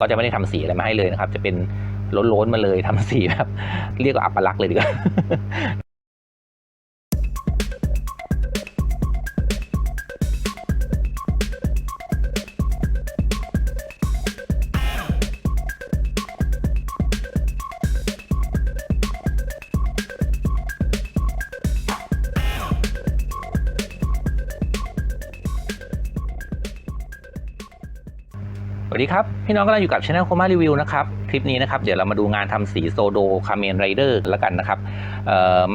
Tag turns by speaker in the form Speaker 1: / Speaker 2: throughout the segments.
Speaker 1: ก็จะไม่ได้ทำสีอะไรมาให้เลยนะครับ จะเป็นล้นๆมาเลยทำสีแบบเรียกว่าอัปลักษณ์เลยดีกว่า วัสดีครับ พี่น้องกำลังอยู่กับช anel โคมารีวิวนะครับ คลิปนี้นะครับ เดี๋ยวเรามาดูงานทำสีโซโดคาเมนไรเดอร์แล้วกันนะครับ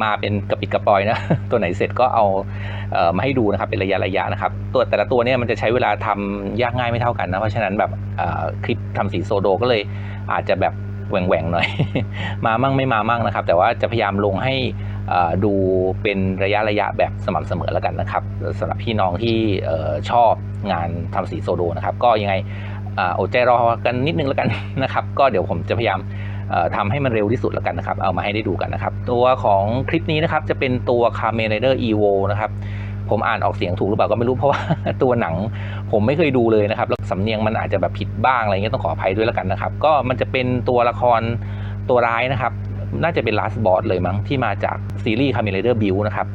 Speaker 1: มาเป็นกระปิดกระปอยนะ ตัวไหนเสร็จก็เอาเอมาให้ดูนะครับ เป็นระยะระยะนะครับ ตัวแต่ละตัวเนี่ยมันจะใช้เวลาทำยากง่ายไม่เท่ากันนะ เพราะฉะนั้นแบบคลิปทำสีโซโดก็เลยอาจจะแบบแหว่งๆหน่อย มามั่งไม่มามั่งนะครับ แต่ว่าจะพยายามลงให้ดูเป็นระยะระยะแบบสม่ำเสมอแล้วกันนะครับสำหรับพี่น้องที่ออชอบงานทำสีโซโดนะครับ ก็ยังไง อ่าอดใจรอกันนิดนึงแล้วกันนะครับก็เดี๋ยวผมจะพยายามเอ่อทำให้มันเร็วที่สุดแล้วกันนะครับ เอามาให้ได้ดูกันนะครับ ตัวของคลิปนี้นะครับจะเป็นตัว c a r m e n Rider Evo นะครับผมอ่านออกเสียงถูกหรือเปล่าก็ไม่รู้เพราะว่าตัวหนังผมไม่เคยดูเลยนะครับแล้วสำเนียงมันอาจจะแบบผิดบ้างอะไรเงี้ยต้องขออภัยด้วยแล้วกันนะครับ ก็มันจะเป็นตัวละครตัวร้ายนะครับ น่าจะเป็น last boss เลยมั้งที่มาจากซีรีส์ c a r m e n Rider Build นะครับ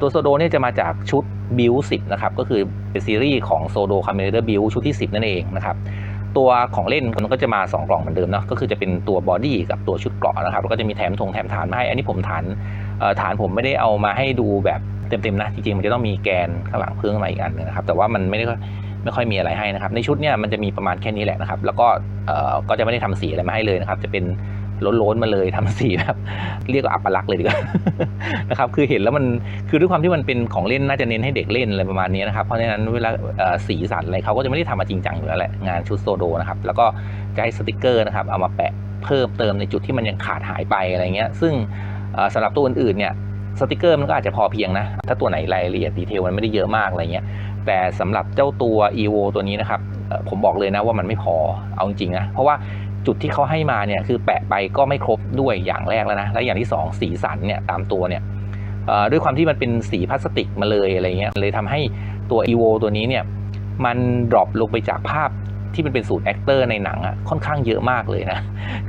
Speaker 1: ตัวโซโดเนี่ยจะมาจากชุด บิว10นะครับก็คือเป็นซีรีส์ของโซโดคาเมเดอร์บิวชุดที่ 10 นั่นเองนะครับตัวของเล่นมันก็จะมา 2 กล่องเหมือนเดิมเนาะก็คือจะเป็นตัวบอดี้กับตัวชุดเกราะนะครับแล้วก็จะมีแถมธงแถมฐานมาให้ อันนี้ผมฐานฐานผมไม่ได้เอามาให้ดูแบบเต็มๆนะจริงๆมันจะต้องมีแกนข้างหลังเพิ่มมาอีกอันนึงนะครับแต่ว่ามันไม่ได้ไม่ค่อยมีอะไรให้นะครับในชุดเนี่ยมันจะมีประมาณแค่นี้แหละนะครับแล้วก็ก็จะไม่ได้ทำสีอะไรมาให้เลยนะครับจะเป็น โล้นๆมาเลยทำสีแบบเรียกว่าอัปลักษณ์เลยดีกว่านะครับคือเห็นแล้วมันคือด้วยความที่มันเป็นของเล่นน่าจะเน้นให้เด็กเล่นอะไรประมาณนี้นะครับเพราะฉะนั้นเวลาสีสันอะไรเขาก็จะไม่ได้ทำมาจริงจังอยู่แล้วแหละงานชุดโซโดนะครับแล้วก็จะให้สติกเกอร์นะครับเอามาแปะเพิ่มเติมในจุดที่มันยังขาดหายไปอะไรเงี้ยซึ่งเอ่อสำหรับตัวอื่นๆเนี่ยสติกเกอร์มันก็อาจจะพอเพียงนะ ถ้าตัวไหนรายละเอียดดีเทลมันไม่ได้เยอะมากอะไรเงี้ย แต่สำหรับเจ้าตัว EVO ตัวนี้นะครับ ผมบอกเลยนะว่ามันไม่พอ เอาจริงนะ เพราะว่า จุดที่เขาให้มาเนี่ยคือแปะไปก็ไม่ครบด้วยอย่างแรกแล้วนะ และอย่างที่สองสีสันเนี่ยตามตัวเนี่ยด้วยความที่มันเป็นสีพลาสติกมาเลยอะไรเงี้ยเลยทำให้ตัว EVO ตัวนี้เนี่ยมันดรอปลงไปจากภาพที่มันเป็นสูตรแอคเตอร์ในหนังอะค่อนข้างเยอะมากเลยนะ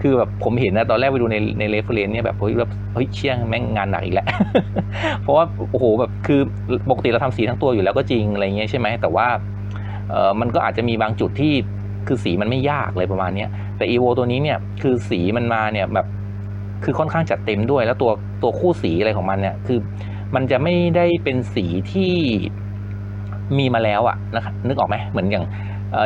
Speaker 1: คือแบบผมเห็นนะตอนแรกไปดูในในเรฟเฟรนเนี่ยแบบเฮ้ยแบบเฮ้ยเชี่ยงแม่งงานหนักอีกแล้ว เพราะว่าโอ้โหแบบคือปกติเราทำสีทั้งตัวอยู่แล้วก็จริงอะไรเงี้ยใช่ไหมแต่ว่าเออมันก็อาจจะมีบางจุดที่ คือสีมันไม่ยากเลยประมาณนี้แต่ EVO ตัวนี้เนี่ยคือสีมันมาเนี่ยแบบคือค่อนข้างจัดเต็มด้วย แล้วตัวตัวคู่สีอะไรของมันเนี่ยคือ มันจะไม่ได้เป็นสีที่มีมาแล้วอะนะครับนึกออกไหมเหมือนอย่าง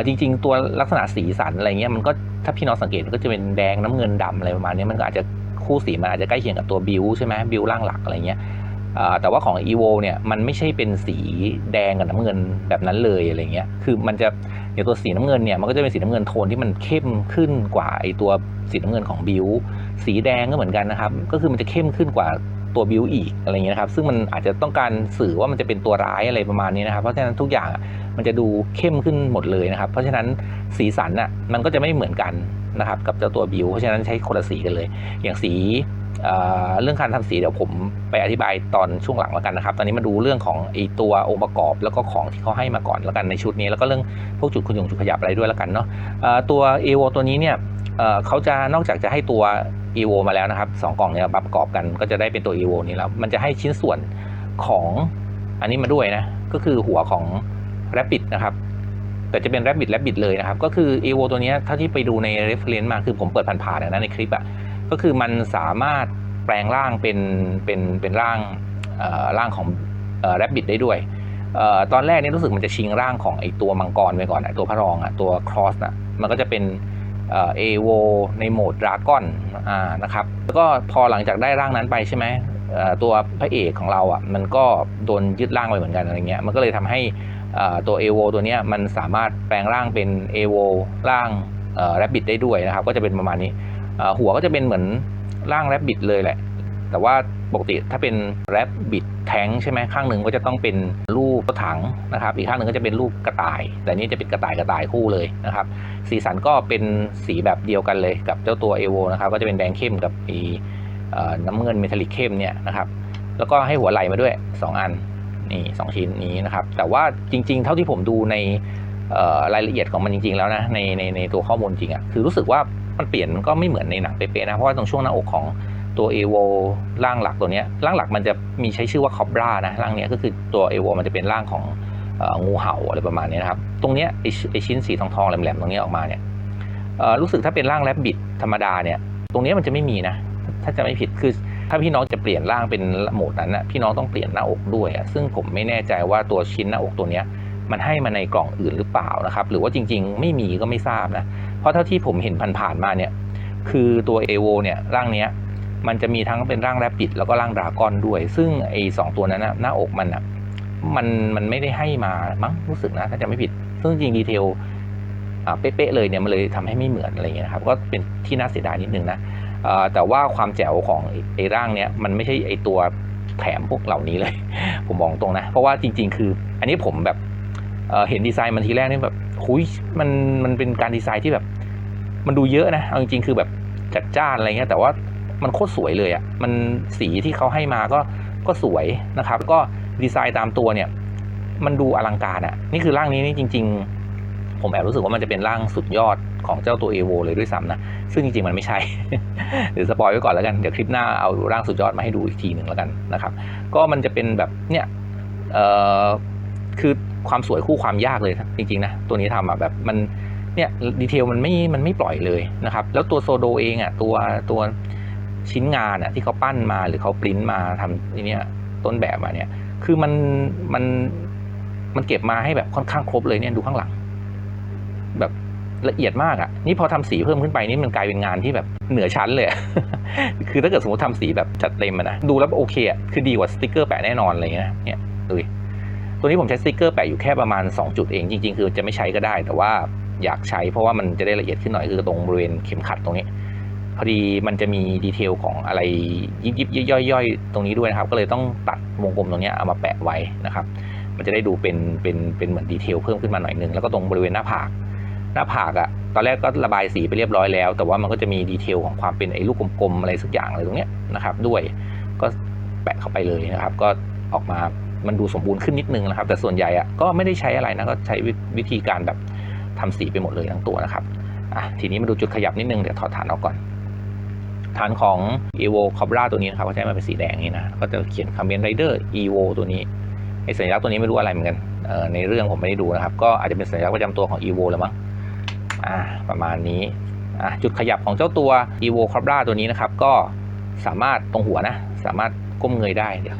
Speaker 1: จริง ๆ ตัวลักษณะสีสันอะไรเงี้ยมันก็ถ้าพี่น้องสังเกตก็จะเป็นแดงน้ำเงินดำอะไรประมาณนี้มันก็อาจจะคู่สีมันอาจจะใกล้เคียงกับตัวบิวใช่ไหมบิวร่างหลักอะไรเงี้ยแต่ว่าของ EVO เนี่ยมันไม่ใช่เป็นสีแดงกับน้ำเงินแบบนั้นเลยอะไรเงี้ยคือมันจะ อย่างตัวสีน้ำเงินเนี่ยมันก็จะเป็นสีน้ำเงินโทนที่มันเข้มขึ้นกว่าไอตัวสีน้ำเงินของบิวสีแดงก็เหมือนกันนะครับ ก็คือมันจะเข้มขึ้นกว่าตัวบิวอีกอะไรเงี้ยนะครับ ซึ่งมันอาจจะต้องการสื่อว่ามันจะเป็นตัวร้ายอะไรประมาณนี้นะครับ เพราะฉะนั้นทุกอย่างมันจะดูเข้มขึ้นหมดเลยนะครับ เพราะฉะนั้นสีสันอะมันก็จะไม่เหมือนกัน นะครับกับเจ้าตัวบิวเพราะฉะนั้นใช้คนละสีกันเลย อย่างสีเเรื่องการทำสีเดี๋ยวผมไปอธิบายตอนช่วงหลังแล้วกันนะครับ ตอนนี้มาดูเรื่องของไอตัวองค์ประกอบแล้วก็ของที่เขาให้มาก่อนแล้วกันในชุดนี้ แล้วก็เรื่องพวกจุดคุณยงจุดขยับอะไรด้วยแล้วกันเนาะตัว EVO ตัวนี้เนี่ยเเขาจะนอกจากจะให้ตัว EVO มาแล้วนะครับสองกล่องเนี่ยประกอบกันก็จะได้เป็นตัว EVO นี้แล้วมันจะให้ชิ้นส่วนของอันนี้มาด้วยนะก็คือหัวของ Rabbit นะครับ แต่จะเป็น Rabbit Rabbit เลยนะครับ ก็คือ EVO ตัวนี้ยถ้าที่ไปดูใน reference มาคือผมเปิดผ่านๆนะในคลิปอะก็คือมันสามารถแปลงร่างเป็นเป็นเป็นร่างเอ่อร่างของเอ่อ Rabbit ได้ด้วยออตอนแรกนี่รู้สึกมันจะชิงร่างของไอตัวมังกรไปก่อนอะตัวพระรองอะตัว Cross อะมันก็จะเป็นเอ่อ EVO ในโหมดดราก้อนอ่านะครับแล้วก็พอหลังจากได้ร่างนั้นไปใช่ไหมตัวพระเอกของเราอะมันก็โดนยึดร่างไปเหมือนกันอะไรเงี้ยมันก็เลยทำให้ เอ่อตัว EVO ตัวนี้มันสามารถแปลงร่างเป็น EVO ร่างเอ่อ Rabbit ได้ด้วยนะครับ ก็จะเป็นประมาณนี้ หัวก็จะเป็นเหมือนร่าง Rabbit เลยแหละ แต่ว่าปกติถ้าเป็น Rabbit แทงใช่ไหมข้างหนึ่งก็จะต้องเป็นรูปถถังนะครับ อีกข้างหนึ่งก็จะเป็นรูปกระต่าย แต่นี่จะเป็นกระต่ายกระต่ายคู่เลยนะครับ สีสันก็เป็นสีแบบเดียวกันเลยกับเจ้าตัว EVO นะครับ ก็จะเป็นแดงเข้มกับอีน้ำเงินเมทัลลิกเข้มเนี่ยนะครับ แล้วก็ให้หัวไหลมาด้วย 2 อัน นี่สองชิ้นนี้นะครับ แต่ว่าจริง ๆ เท่าที่ผมดูในรายละเอียดของมันจริง ๆ แล้วนะในในในตัวข้อมูลจริงอะ่ะคือรู้สึกว่ามันเปลี่ยนก็ไม่เหมือนในหนังเป๊ะๆนะเพราะว่าตรงช่วงหน้าอกของตัวเอโวร่างหลักตัวนี้ร่างหลักมันจะมีใช้ชื่อว่าคอบรานะร่างนี้ก็คือตัวเอโวมันจะเป็นร่างของอองูเห่าอะไรประมาณนี้นะครับ ตรงนี้ไอชิ้นสีทองทองๆแหลมๆตรงนี้ออกมาเนี่ยรู้สึกถ้าเป็นร่างแรบบิดธรรมดาเนี่ย ตรงนี้มันจะไม่มีนะ ถ้าจะไม่ผิดคือ ถ้าพี่น้องจะเปลี่ยนร่างเป็นโหมดนั้นนะพี่น้องต้องเปลี่ยนหน้าอกด้วยอะซึ่งผมไม่แน่ใจว่าตัวชิ้นหน้าอกตัวเนี้ยมันให้มาในกล่องอื่นหรือเปล่านะครับ หรือว่าจริง ๆ ไม่มีก็ไม่ทราบนะ เพราะเท่าที่ผมเห็นผ่านๆมาเนี่ย คือตัวเอโวเนี่ยร่างเนี้ยมันจะมีทั้งเป็นร่างแรปปิดแล้วก็ร่างดราก้อนด้วย ซึ่งไอ้สองตัวนั้นนะหน้าอกมันอะมันมันไม่ได้ให้มามั้งรู้สึกนะถ้าจะไม่ผิด ซึ่งจริงดีเทลอ่าเป๊ะๆเลยเนี่ยมันเลยทำให้ไม่เหมือนอะไรเงี้ยนะครับก็เป็นที่น่าเสียดายนิดนึงนะ แต่ว่าความแจ๋วของไอ้ร่างเนี้ยมันไม่ใช่ไอ้ตัวแถมพวกเหล่านี้เลย ผมมองตรงนะ เพราะว่าจริง ๆ คือ อันนี้ผมแบบเเห็นดีไซน์มันทีแรกนี่แบบหุยมันมันเป็นการดีไซน์ที่แบบ มันดูเยอะนะเอาจริงๆคือแบบจัดจ้านอะไรเงี้ยแต่ว่ามันโคตรสวยเลยอะ่ะมันสีที่เขาให้มาก็ก็สวยนะครับ ก็ดีไซน์ตามตัวเนี่ย มันดูอลังการอะ่ะ นี่คือร่างนี้นี่จริง ๆ ผมแอบรู้สึกว่ามันจะเป็นร่างสุดยอดของเจ้าตัวเอโวเลยด้วยซ้ำนะ ซึ่งจริงๆ มันไม่ใช่เดี๋ยวสปอยไว้ก่อนแล้วกัน เดี๋ยวคลิปหน้าเอาร่างสุดยอดมาให้ดูอีกทีหนึ่งแล้วกันนะครับ ก็มันจะเป็นแบบเนี่ยคือความสวยคู่ความยากเลยจริงๆนะ ตัวนี้ทำอะแบบมันเนี่ยดีเทลมันไม่ มันไม่ปล่อยเลยนะครับ แล้วตัวโซโดเองอะตัวตัวชิ้นงานอะที่เขาปั้นมาหรือเขาปริ้นมาทำเนี่ยต้นแบบมาเนี่ย คือมันมันมันเก็บมาให้แบบค่อนข้างครบเลยเนี่ยดูข้างหลัง แบบละเอียดมากอะ่ะ นี่พอทำสีเพิ่มขึ้นไปนี่มันกลายเป็นงานที่แบบเหนือชั้นเลย คือถ้าเกิดสมมติทำสีแบบจัดเต็มนะ ดูแล้วโอเคอะคือดีกว่าสติกเกอร์แปะแน่นอนเงี้ยเนี่ยดูดิตัวนี้ผมใช้สติกเกอร์แปะอยู่แค่ประมาณ 2 จุดเอง จริง ๆ คือจะไม่ใช้ก็ได้ แต่ว่าอยากใช้เพราะว่ามันจะได้ละเอียดขึ้นหน่อยคือตรงบริเวณเข็มขัดตรงนี้ พอดีมันจะมีดีเทลของอะไรยิบยิบย่อยย่อยๆตรงนี้ด้วยนะครับ ก็เลยต้องตัดวงกลมตรงนี้เอามาแปะไว้นะครับ มันจะได้ดูเป็นเป็นเป็นเหมือนดีเทลเพิ่มขึ้นมาหน่อยนึงแล้วก็ตรงบริเวณหน้าผาก หน้าผากอะตอนแรกก็ระบายสีไปเรียบร้อยแล้ว แต่ว่ามันก็จะมีดีเทลของความเป็นไอ้ลูกกลมๆอะไรสักอย่างอะไรตรงเนี้ยนะครับ ด้วยก็แปะเข้าไปเลยนะครับ ก็ออกมามันดูสมบูรณ์ขึ้นนิดนึงนะครับ แต่ส่วนใหญ่อะก็ไม่ได้ใช้อะไรนะก็ใช้วิธีการแบบทำสีไปหมดเลยทั้งตัวนะครับอะทีนี้มาดูจุดขยับนิดนึงเดี๋ยวถอดฐานออกก่อนฐานของ evo cobra ตัวนี้นะครับก็ใช้มาเป็นสีแดงนี่นะก็จะเขียน Kamen Rider evo ตัวนี้ไอสัญลักษณ์ตัวนี้ไม่รู้อะไรเหมือนกันเอ่อในเรื่องผมไม่ได้ดูนะครับ ก็อาจจะเป็นสัญลักษณ์ประจำตัวของ evo แล้วมั้ง อ่าประมาณนี้อะจุดขยับของเจ้าตัว evo cobra ตัวนี้นะครับ ก็สามารถตรงหัวนะ สามารถก้มเงยได้เดี๋ยว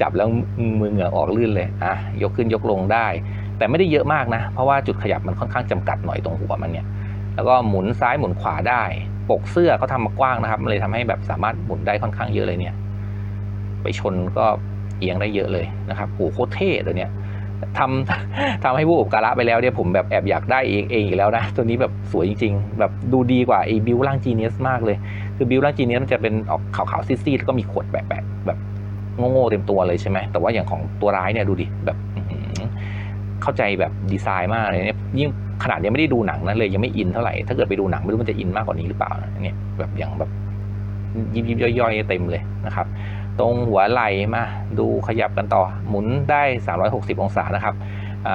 Speaker 1: จับแล้วมือเหงื่อออกลื่นเลยอะยกขึ้นยกลงได้ แต่ไม่ได้เยอะมากนะ เพราะว่าจุดขยับมันค่อนข้างจำกัดหน่อยตรงหัวมันเนี่ย แล้วก็หมุนซ้ายหมุนขวาได้ ปกเสื้อเขาทำมากว้างนะครับ มันเลยทำให้แบบสามารถหมุนได้ค่อนข้างเยอะเลยเนี่ย ไปชนก็เอียงได้เยอะเลยนะครับโหโคตรเท่ตัวเนี้ย ทำทำให้ผู้อุปการะไปแล้วเนี่ยผมแบบแอบอยากได้เองเองอีกแล้วนะ ตัวนี้แบบสวยจริง ๆ แบบดูดีกว่าไอ้บิวล่างจีเนียสมากเลย คือบิวล่างจีเนียสมันจะเป็นออกขาวๆซีดๆแล้วก็มีขวดแปะๆแบบโง่ๆเต็มตัวเลยใช่ไหมแต่ว่าอย่างของตัวร้ายเนี่ยดูดิแบบเข้าใจแบบดีไซน์มากเลยเนี่ยยิ่งขนาดยังไม่ได้ดูหนังนะเลยยังไม่อินเท่าไหร่ถ้าเกิดไปดูหนังไม่รู้มันจะอินมากกว่านี้หรือเปล่านะเนี่ยแบบอย่างแบบยิบยิบๆย่อยๆเต็มเลยนะครับ ตรงหัวไหล่มาดูขยับกันต่อหมุนได้ 360 องศานะครับ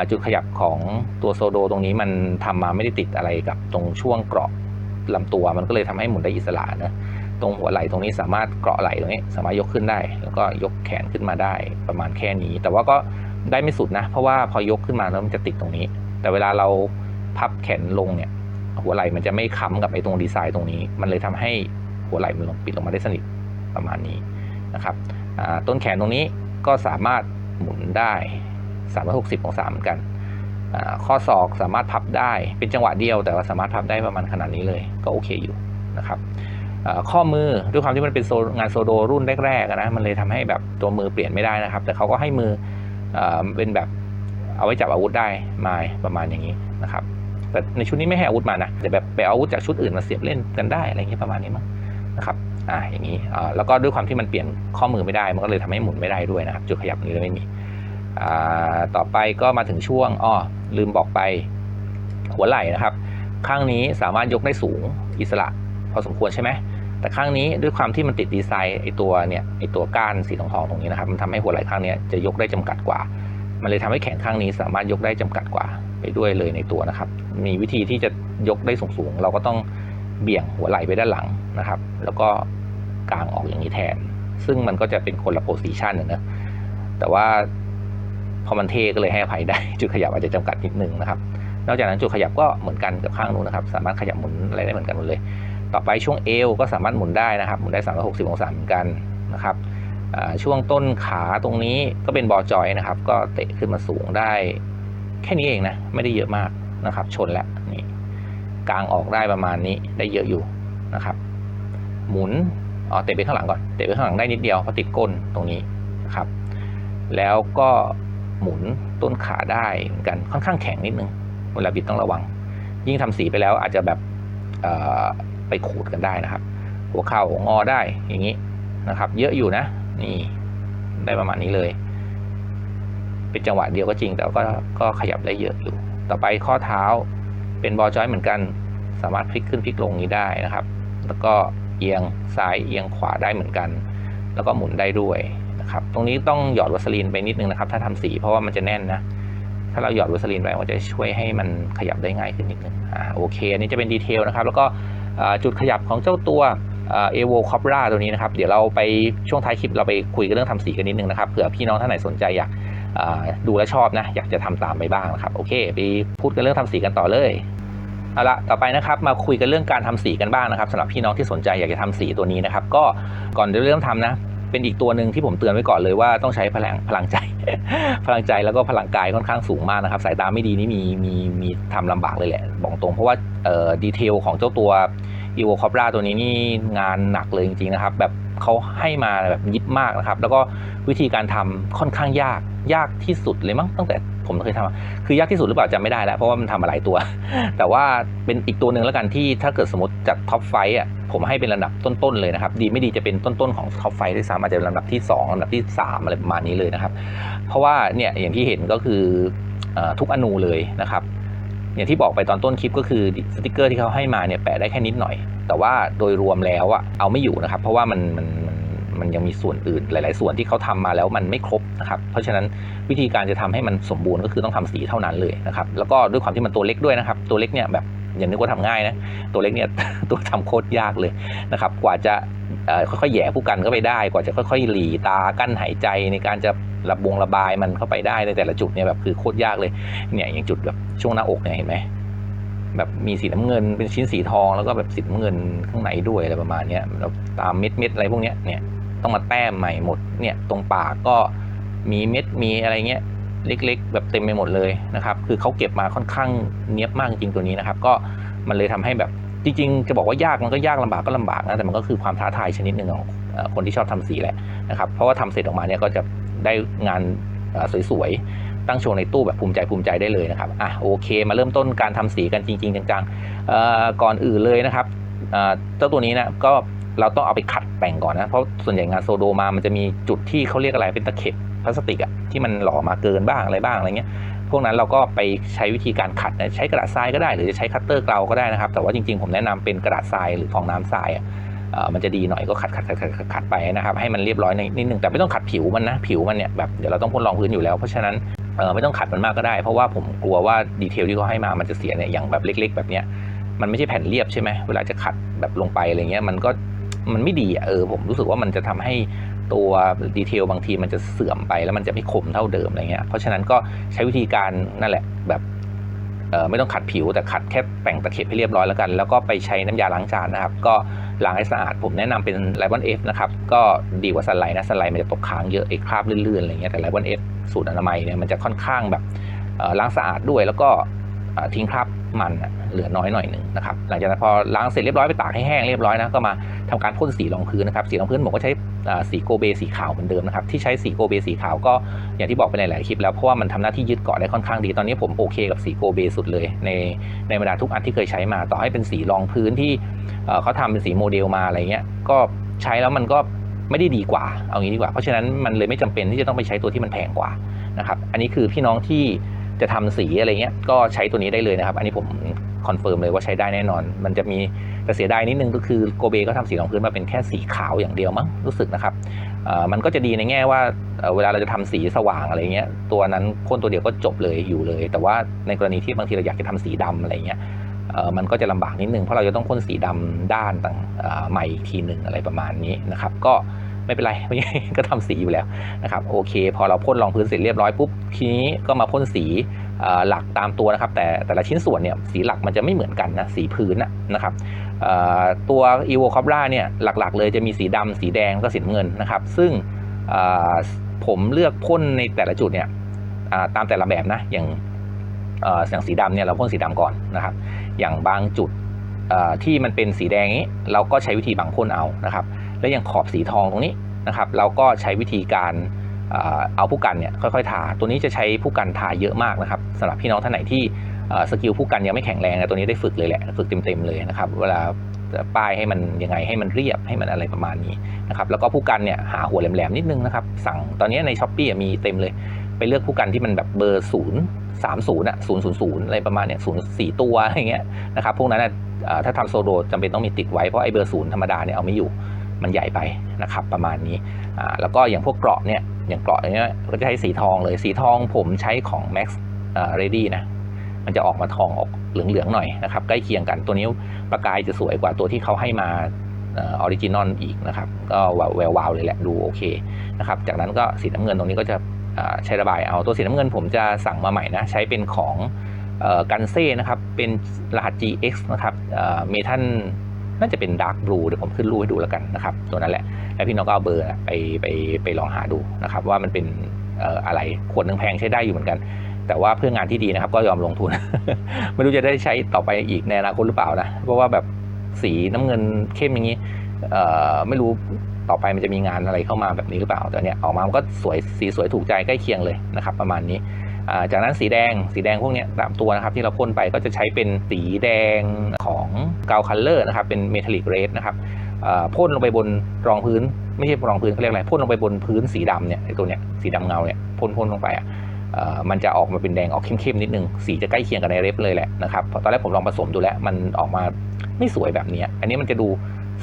Speaker 1: จุดขยับของตัวโซโดตรงนี้มันทำมาไม่ได้ติดอะไรกับตรงช่วงเกราะลำตัวมันก็เลยทำให้หมุนได้อิสระนะตรงหัวไหล่ตรงนี้สามารถเกราะไหล่ตรงนี้ สามารถยกขึ้นได้ แล้วก็ยกแขนขึ้นมาได้ประมาณแค่นี้ แต่ว่าก็ได้ไม่สุดนะ เพราะว่าพอยกขึ้นมาแล้วมันจะติดตรงนี้ แต่เวลาเราพับแขนลงเนี่ย หัวไหล่มันจะไม่ค้ำกับไอ้ตรงดีไซน์ตรงนี้ มันเลยทำให้หัวไหล่มันลงปิดลงมาได้สนิทประมาณนี้ นะครับต้นแขนตรงนี้ก็สามารถหมุนได้ 360 องศาเหมือนกันข้อศอกสามารถพับได้เป็นจังหวะเดียวแต่ว่าสามารถพับได้ประมาณขนาดนี้เลยก็โอเคอยู่นะครับข้อมือด้วยความที่มันเป็นงานโซโดรุ่นแรกๆนะมันเลยทำให้แบบตัวมือเปลี่ยนไม่ได้นะครับ แต่เขาก็ให้มืออเป็นแบบเอาไว้จับอาวุธได้มาประมาณอย่างนี้นะครับแต่ในชุดนี้ไม่ให้อาวุธมานะแต่แบบไปเอาอาวุธจากชุดอื่นมาเสียบเล่นกันได้อะไรเงี้ยประมาณนี้มั้ง นะครับอ่าอย่างนี้อ่าแล้วก็ด้วยความที่มันเปลี่ยนข้อมือไม่ได้มันก็เลยทำให้หมุนไม่ได้ด้วยนะครับ จุดขยับนี้เลยไม่มีอ่าต่อไปก็มาถึงช่วงอ้อลืมบอกไปหัวไหล่นะครับ ข้างนี้สามารถยกได้สูงอิสระ พอสมควรใช่ไหมแต่ข้างนี้ด้วยความที่มันติดดีไซน์ไอตัวเนี่ยไอตัวก้านสีทองทองๆตรงนี้นะครับมันทำให้หัวไหล่ข้างนี้จะยกได้จำกัดกว่า มันเลยทำให้แขนข้างนี้สามารถยกได้จำกัดกว่าไปด้วยเลยในตัวนะครับ มีวิธีที่จะยกได้สูงๆเราก็ต้อง เบี่ยงหัวไหล่ไปด้านหลังนะครับ แล้วก็กางออกอย่างนี้แทน ซึ่งมันก็จะเป็นคนละโพสิชันนะแต่ว่าพอมันเทก็เลยให้อภัยได้ จุดขยับอาจจะจำกัดนิดนึงนะครับ นอกจากนั้นจุดขยับก็เหมือนกันกับข้างนู้นนะครับ สามารถขยับหมุนอะไรได้เหมือนกันหมดเลย ต่อไปช่วงเอวก็สามารถหมุนได้นะครับ หมุนได้ 360 องศาเหมือนกันนะครับช่วงต้นขาตรงนี้ก็เป็นบอจอยนะครับ ก็เตะขึ้นมาสูงได้ แค่นี้เองนะ ไม่ได้เยอะมากนะครับ ชนแล้ว กลางออกได้ประมาณนี้ได้เยอะอยู่นะครับ หมุนอ๋อเตะไปข้างหลังก่อนเตะไปข้างหลังได้นิดเดียวเพราะติดก้นตรงนี้นะครับ แล้วก็หมุนต้นขาได้เหมือนกันค่อนข้างแข็งนิดนึงเวลาบิดต้องระวัง ยิ่งทำสีไปแล้วอาจจะแบบไปขูดกันได้นะครับ หัวเข่างอได้อย่างนี้นะครับ เยอะอยู่นะ นี่ได้ประมาณนี้เลย เป็นจังหวะเดียวก็จริงแต่ก็ก็ขยับได้เยอะอยู่ ต่อไปข้อเท้า เป็นบอลจอยเหมือนกัน สามารถพลิกขึ้นพลิกลงนี้ได้นะครับ แล้วก็เอียงซ้ายเอียงขวาได้เหมือนกัน แล้วก็หมุนได้ด้วยนะครับ ตรงนี้ต้องหยอดวัสลีนไปนิดนึงนะครับ ถ้าทำสีเพราะว่ามันจะแน่นนะ ถ้าเราหยอดวัสลีนไปมันจะช่วยให้มันขยับได้ง่ายขึ้นนิดนึง อ่าโอเค อันนี้จะเป็นดีเทลนะครับ แล้วก็จุดขยับของเจ้าตัวเอโวคอปราตัวนี้นะครับ เดี๋ยวเราไปช่วงท้ายคลิปเราไปคุยกันเรื่องทำสีกันนิดนึงนะครับ เผื่อพี่น้องท่านไหนสนใจอยาก ดูแลชอบนะ อยากจะทำตามไปบ้างนะครับ โอเคไปพูดกันเรื่องทำสีกันต่อเลยเอาละต่อไปนะครับมาคุยกันเรื่องการทำสีกันบ้างนะครับสำหรับพี่น้องที่สนใจอยากจะทำสีตัวนี้นะครับ ก็ก่อนจะเริ่มทำนะ เป็นอีกตัวหนึ่งที่ผมเตือนไว้ก่อนเลยว่าต้องใช้พลังพลังใจ พลังใจแล้วก็พลังกายค่อนข้างสูงมากนะครับ สายตาไม่ดีนี่มีมีมีทำลำบากเลยแหละบอกตรงเพราะว่าดีเทลของเจ้าตัว e v o c o b r a ตัวนี้นี่งานหนักเลยจริงๆนะครับ แบบเขาให้มาแบบยิบมากนะครับ แล้วก็วิธีการทำค่อนข้างยากยากที่สุดเลยมั้งตั้งแต่ผมเคยทำคือยากที่สุดหรือเปล่าจำไม่ได้แล้วเพราะว่ามันทำมาหลายตัว แต่ว่าเป็นอีกตัวหนึ่งแล้วกันที่ถ้าเกิดสมมติจากท็อปไฟอะผมให้เป็นลำดับต้นๆเลยนะครับ ดีไม่ดีจะเป็นต้นๆของท็อปไฟด้วยซ้ำอาจจะเป็นลำดับที่ 2ลำดับที่ 3 อะไรประมาณนี้เลยนะครับ เพราะว่าเนี่ยอย่างที่เห็นก็คืออทุกอนูเลยนะครับ อย่างที่บอกไปตอนต้นคลิปก็คือสติกเกอร์ที่เขาให้มาเนี่ยแปะได้แค่นิดหน่อย แต่ว่าโดยรวมแล้วอะเอาไม่อยู่นะครับ เพราะว่ามันมันมันมันยังมีส่วนอื่นหลาย ๆ ส่วนที่เขาทำมาแล้วมันไม่ครบนะครับ เพราะฉะนั้นวิธีการจะทำให้มันสมบูรณ์ก็คือต้องทำสีเท่านั้นเลยนะครับ แล้วก็ด้วยความที่มันตัวเล็กด้วยนะครับ ตัวเล็กเนี่ยแบบ อย่างนึกว่าทำง่ายนะ ตัวเล็กเนี่ยตัวทำโคตรยากเลยนะครับ กว่าจะค่อยๆแย่ผู้กันเข้าไปได้ กว่าจะค่อยๆ หลีตากั้นหายใจในการจะระบงระบายมันเข้าไปได้ในแต่ละจุดเนี่ยแบบคือโคตรยากเลยเนี่ยอย่างจุดแบบช่วงหน้าอกเนี่ยเห็นไหมแบบมีสีน้ำเงินเป็นชิ้นสีทองแล้วก็แบบสีน้ำเงินข้างในด้วยอะไรประมาณนี้แล้วตามเม็ดเม็ดๆอะไรพวกเนี้ยเนี่ยต้องมาแต้มใหม่หมดเนี่ยตรงปากก็มีเม็ดมีอะไรเงี้ย เล็ก ๆ แบบเต็มไปหมดเลยนะครับ คือเขาเก็บมาค่อนข้างเนี้ยบมากจริงตัวนี้นะครับ ก็มันเลยทำให้แบบจริงๆ จะบอกว่ายากมันก็ยากลำบากก็ลำบากนะแต่มันก็คือความท้าทายชนิดหนึ่งของคนที่ชอบทำสีแหละนะครับ เพราะว่าทำเสร็จออกมาเนี่ยก็จะได้งานสวยๆ ตั้งโชว์ในตู้แบบภูมิใจภูมิใจได้เลยนะครับอะโอเค มาเริ่มต้นการทำสีกันจริง ๆ จังๆก่อนอื่นเลยนะครับเอ่อเจ้าตัวนี้นะก็เราต้องเอาไปขัดแต่งก่อนนะ เพราะส่วนใหญ่งานโซโดมามันจะมีจุดที่เขาเรียกอะไรเป็นตะเข็บ พลาสติกอะที่มันหล่อมาเกินบ้างอะไรบ้างอะไรเงี้ยพวกนั้นเราก็ไปใช้วิธีการขัดใช้กระดาษทรายก็ได้ หรือจะใช้คัตเตอร์เกลาก็ได้นะครับ แต่ว่าจริงๆ ผมแนะนำเป็นกระดาษทรายหรือฟองน้ำทรายอะเอ่อมันจะดีหน่อยก็ขัดขัดขัดขัดขัดขดไปนะครับให้มันเรียบร้อยนิดนึงแต่ไม่ต้องขัดผิวมันนะผิวมันเนี่ยแบบเดี๋ยวเราต้องพ่นรองพื้นอยู่แล้วเพราะฉะนั้นไม่ต้องขัดมันมากก็ได้ เพราะว่าผมกลัวว่าดีเทลที่เขาให้มามันจะเสียเนี่ยอย่างแบบเล็ก ๆ แบบเนี้ยมันไม่ใช่แผ่นเรียบใช่ไหมเวลาจะขัดแบบลงไปอะไรเงี้ยมันก็มันไม่ดีอะเออผมรู้สึกว่ามันจะทำให้ ตัวดีเทลบางทีมันจะเสื่อมไปแล้วมันจะไม่คมเท่าเดิมอะไรเงี้ยเพราะฉะนั้นก็ใช้วิธีการนั่นแหละแบบไม่ต้องขัดผิวแต่ขัดแค่แต่งตะเข็บให้เรียบร้อยแล้วกัน แล้วก็ไปใช้น้ำยาล้างจานนะครับ ก็ล้างให้สะอาดผมแนะนำเป็นไลบอนเอฟนะครับ ก็ดีกว่าสไลด์นะสไลด์มันจะตกค้างเยอะไอ้คราบลื่นๆอะไรเงี้ยแต่ไลบอนเอฟสูตรอนามัยเนี่ยมันจะค่อนข้างแบบล้างสะอาดด้วยแล้วก็ทิ้งคราบ มันอะเหลือน้อยหน่อยหนึ่งนะครับหลังจากนั้นพอล้างเสร็จเรียบร้อยไปตากให้แห้งเรียบร้อยนะก็มาทำการพ่นสีรองพื้นนะครับสีรองพื้นผมก็ใช้สีโกเบสีขาวเหมือนเดิมนะครับที่ใช้สีโกเบสีขาวก็อย่างที่บอกไปในหลายคลิปแล้วเพราะว่ามันทำหน้าที่ยึดเกาะได้ค่อนข้างดีตอนนี้ผมโอเคกับสีโกเบสุดเลย ในในบรรดาทุกอันที่เคยใช้มาต่อให้เป็นสีรองพื้นที่เขาทำเป็นสีโมเดลมาอะไรเงี้ยก็ใช้แล้วมันก็ไม่ได้ดีกว่า เอางี้ดีกว่า เพราะฉะนั้นมันเลยไม่จำเป็นที่จะต้องไปใช้ตัวที่มันแพงกว่านะครับ อันนี้คือพี่น้องที่ จะทำสีอะไรเงี้ยก็ใช้ตัวนี้ได้เลยนะครับ อันนี้ผมคอนเฟิร์มเลยว่าใช้ได้แน่นอน มันจะมีแต่เสียดายนิดนึงก็คือโกเบก็ทำสีรองพื้นมาเป็นแค่สีขาวอย่างเดียวมั้งรู้สึกนะครับมันก็จะดีในแง่ว่าเวลาเราจะทำสีสว่างอะไรเงี้ยตัวนั้นพ่นตัวเดียวก็จบเลยอยู่เลย แต่ว่าในกรณีที่บางทีเราอยากจะทำสีดำอะไรเงี้ยมันก็จะลำบากนิดนึงเพราะเราจะต้องพ่นสีดำด้านต่างใหม่อีกทีหนึ่งอะไรประมาณนี้นะครับ ก็ ไม่เป็นไรก็ทำสีอยู่แล้วนะครับโอเค พอเราพ่นรองพื้นเสร็จเรียบร้อยปุ๊บทีนี้ก็มาพ่นสีหลักตามตัวนะครับ แต่แต่ละชิ้นส่วนเนี่ยสีหลักมันจะไม่เหมือนกันนะสีพื้นนะครับเอ่อตัว e v o Cobra เนี่ยหลักๆ เลยจะมีสีดำสีแดงก็สีน้ำเงินนะครับ ซึ่งผมเลือกพ่นในแต่ละจุดเนี่ยตามแต่ละแบบนะอย่างอย่างสีดำเนี่ยเราพ่นสีดำก่อนนะครับ อย่างบางจุดที่มันเป็นสีแดงนี้เราก็ใช้วิธีบังพ่นเอานะครับ และอย่างขอบสีทองตรงนี้นะครับ เราก็ใช้วิธีการเอาผู้กันเนี่ยค่อยๆทาตัวนี้จะใช้ผู้กันทาเยอะมากนะครับสำหรับพี่น้องท่านไหนที่สกิลผู้กันยังไม่แข็งแรงนะตัวนี้ได้ฝึกเลยแหละฝึกเต็มๆเลยนะครับเวลาป้ายให้มันยังไงให้มันเรียบให้มันอะไรประมาณนี้นะครับแล้วก็ผู้กันเนี่ยหาหัวแหลมๆนิดนึงนะครับสั่งตอนนี้ในช้อปปี้มีเต็มเลย ไปเลือกผู้กันที่มันแบบเบอร์ศูนย์สามศูนย์อะศูนย์ศูนย์ศูนย์อะไรประมาณเนี่ยศูนย์สี่ตัวอะไรเงี้ยนะครับพวกนั้นถ้าทำโซโดจำเป็นต้องมีติดไว้เพราะไอ้เบอร์ศูนย์ธรรมดาเนี่ยเอาไม่อยู่ มันใหญ่ไปนะครับประมาณนี้แล้วก็อย่างพวกเกราะเนี่ยอย่างเกราะอย่างเงี้ยก็จะใช้สีทองเลยสีทองผมใช้ของ Max อ่า Ready นะมันจะออกมาทองออกเหลืองๆหน่อยนะครับใกล้เคียงกันตัวนี้ประกายจะสวยกว่าตัวที่เขาให้มาออริจินอลอีกนะครับก็แวววาวเลยแหละดูโอเคนะครับจากนั้นก็สีน้ำเงินตรงนี้ก็จะใช้ระบายเอาตัวสีน้ำเงินผมจะสั่งมาใหม่นะใช้เป็นของกันเซ่นะครับเป็นรหัส GX นะครับเมทัล น่าจะเป็นดาร์กบลูเดี๋ยวผมขึ้นรูปให้ดูแล้วกันนะครับตัวนั้นแหละแล้วพี่น้องก็เอาเบอร์ไปไปไปลองหาดูนะครับว่ามันเป็นอะไรขวดนึงแพงใช้ได้อยู่เหมือนกันแต่ว่าเพื่องานที่ดีนะครับก็ยอมลงทุน ไม่รู้จะได้ใช้ต่อไปอีกในอนาคตหรือเปล่านะเพราะว่าแบบสีน้ำเงินเข้มอย่างนี้ไม่รู้ต่อไปมันจะมีงานอะไรเข้ามาแบบนี้หรือเปล่าแต่เนี่ยออกมามันก็สวยสีสวยถูกใจใกล้เคียงเลยนะครับ ประมาณนี้ จากนั้นสีแดงสีแดงพวกนี้ตามตัวนะครับที่เราพ่นไปก็จะใช้เป็นสีแดงของกาวคัลเลอร์นะครับเป็นเมทัลลิกเรดนะครับพ่นลงไปบนรองพื้น ไม่ใช่รองพื้นเขาเรียกอะไรพ่นลงไปบนพื้นสีดำเนี่ยตัวเนี้ยสีดำเงาเนี่ยพ่นพ่นลงไปอะมันจะออกมาเป็นแดงออกเข้มๆนิดนึง สีจะใกล้เคียงกับในเรฟเลยแหละนะครับตอนแรกผมลองผสมดูแล้วมันออกมาไม่สวยแบบเนี้ยอันนี้มันจะดู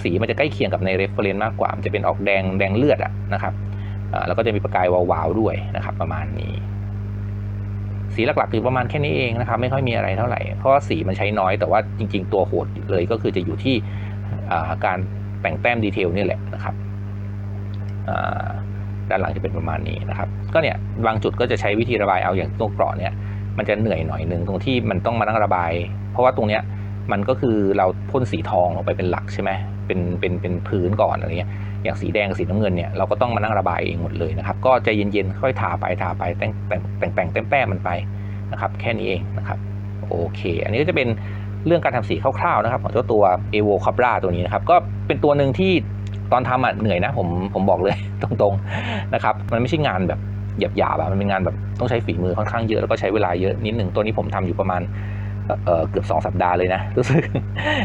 Speaker 1: สีมันจะใกล้เคียงกับในเรฟเฟรนมากกว่า มันจะเป็นออกแดงแดงเลือดอะนะครับแล้วก็จะมีประกายวาวๆด้วยนะครับประมาณนี้ สีหลักๆคือประมาณแค่นี้เองนะครับไม่ค่อยมีอะไรเท่าไหร่ เพราะว่าสีมันใช้น้อยแต่ว่าจริง ๆ ตัวโหดเลยก็คือจะอยู่ที่าการแต่งแต้มดีเทลนี่แหละนะครับด้านหลังจะเป็นประมาณนี้นะครับ ก็เนี่ยบางจุดก็จะใช้วิธีระบายเอาอย่างตรงเกราะเนี่ยมันจะเหนื่อยหน่อยหนึ่งตรงที่มันต้องมานั่งระบาย เพราะว่าตรงเนี้ยมันก็คือเราพ่นสีทองลงไปเป็นหลักใช่ไหมเป็นเป็นเป็นพื้นก่อนอะไรเงี้ย อย่างสีแดงกับสีน้ำเงินเนี่ยเราก็ต้องมานั่งระบายเองหมดเลยนะครับ ก็ใจเย็นๆค่อยทาไปทาไปแต่งแต่งแต่งแต่งแต้มแป้มันไปนะครับ แค่นี้เองนะครับโอเค อันนี้ก็จะเป็นเรื่องการทำสีคร่าวๆนะครับ ของเจ้าตัว e v o Cabra ตัวนี้นะครับ ก็เป็นตัวหนึ่งที่ตอนทำอะเหนื่อยนะผมผมบอกเลยตรงๆนะครับ มันไม่ใช่งานแบบหยาบๆอะมันเป็นงานแบบต้องใช้ฝีมือค่อนข้างเยอะแล้วก็ใช้เวลาเยอะนิดหนึ่งตัวนี้ผมทำอยู่ประมาณ เอ่อเกือบ 2 สัปดาห์เลยนะรู้สึก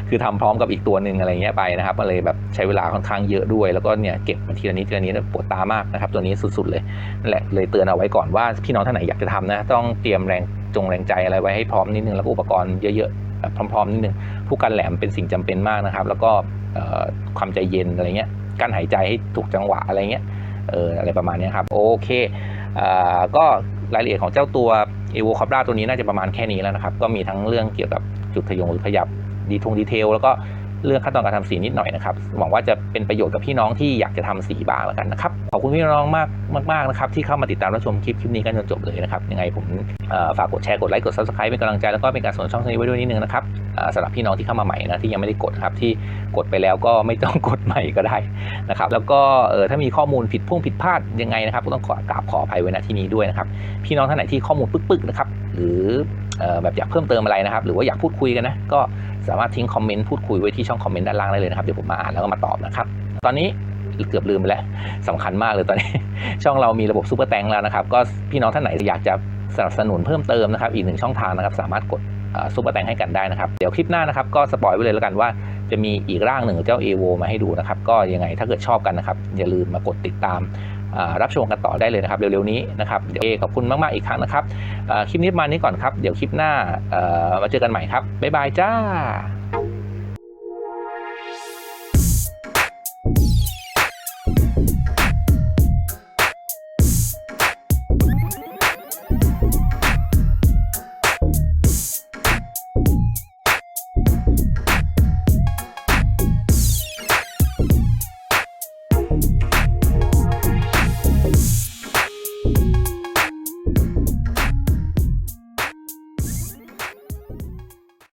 Speaker 1: คือทำพร้อมกับอีกตัวหนึ่งอะไรเงี้ยไปนะครับมันเลยแบบใช้เวลาค่อนข้างเยอะด้วย แล้วก็เนี่ยเก็บมาทีละนิดทีละนิดปวดตามากนะครับ ตัวนี้สุดๆเลยนั่นแหละเลยเตือนเอาไว้ก่อนว่าพี่น้องท่านไหนอยากจะทำนะต้องเตรียมแรงจงแรงใจอะไรไว้ให้พร้อมนิดนึงแล้วก็อุปกรณ์เยอะๆแบบพร้อมๆนิดนึงผู้กันแหลมเป็นสิ่งจำเป็นมากนะครับ แล้วก็ความใจเย็นอะไรเงี้ยการหายใจให้ถูกจังหวะอะไรเงี้ยเอออะไรประมาณนี้ครับโอเคอ่าก็รายละเอียดของเจ้าตัว e v o c o b r a ตัวนี้น่าจะประมาณแค่นี้แล้วนะครับ ก็มีทั้งเรื่องเกี่ยวกับจุดทะยงหรือขยับดีทงดีเทล แล้วก็เรื่องขั้นตอนการทำสีนิดหน่อยนะครับ หวังว่าจะเป็นประโยชน์กับพี่น้องที่อยากจะทำสีบ้างแล้วกันนะครับ ขอบคุณพี่น้องมากมากๆนะครับที่เข้ามาติดตามรับชมคลิปคลิปนี้กันจนจบเลยนะครับ ยังไงผมฝากกดแชร์กดไลค์กดซับสไครป์เป็นกำลังใจแล้วก็เป็นการสนับสนุนช่องนี้ไว้ด้วยนิดนึงนะครับ สำหรับพี่น้องที่เข้ามาใหม่นะที่ยังไม่ได้กดครับที่กดไปแล้วก็ไม่ต้องกดใหม่ก็ได้นะครับแล้วก็เออถ้ามีข้อมูลผิดพุ่งผิดพลาดยังไงนะครับก็ต้องขอกราบขออภัยไว้ณที่นี้ด้วยนะครับพี่น้องท่านไหนที่ข้อมูลปึกๆนะครับหรือเออแบบอยากเพิ่มเติมอะไรนะครับ หรือว่าอยากพูดคุยกันนะก็สามารถทิ้งคอมเมนต์พูดคุยไว้ที่ช่องคอมเมนต์ด้านล่างได้เลยนะครับเดี๋ยวผมมาอ่านแล้วก็มาตอบนะครับตอนนี้เกือบลืมไปแล้วสำคัญมากเลยตอนนี้ ช่องเรามีระบบซูเปอร์แตงแล้วนะครับ ก็พี่น้องท่านไหนอยากจะสนับสนุนเพิ่มเติมนะครับ อีกหนึ่งช่องทางนะครับ สามารถกด ซูเปอร์แตงให้กันได้นะครับ เดี๋ยวคลิปหน้านะครับก็สปอยไว้เลยแล้วกันว่าจะมีอีกร่างหนึ่งของเจ้า a v o มาให้ดูนะครับก็ยังไงถ้าเกิดชอบกันนะครับอย่าลืมมากดติดตามรับชมกันต่อได้เลยนะครับเร็วๆนี้นะครับเดี๋ยวขอบคุณมากๆอีกครั้งนะครับคลิปนี้มานี้ก่อนครับเดี๋ยวคลิปหน้ามาเจอกันใหม่ครับบ๊ายบายจ้า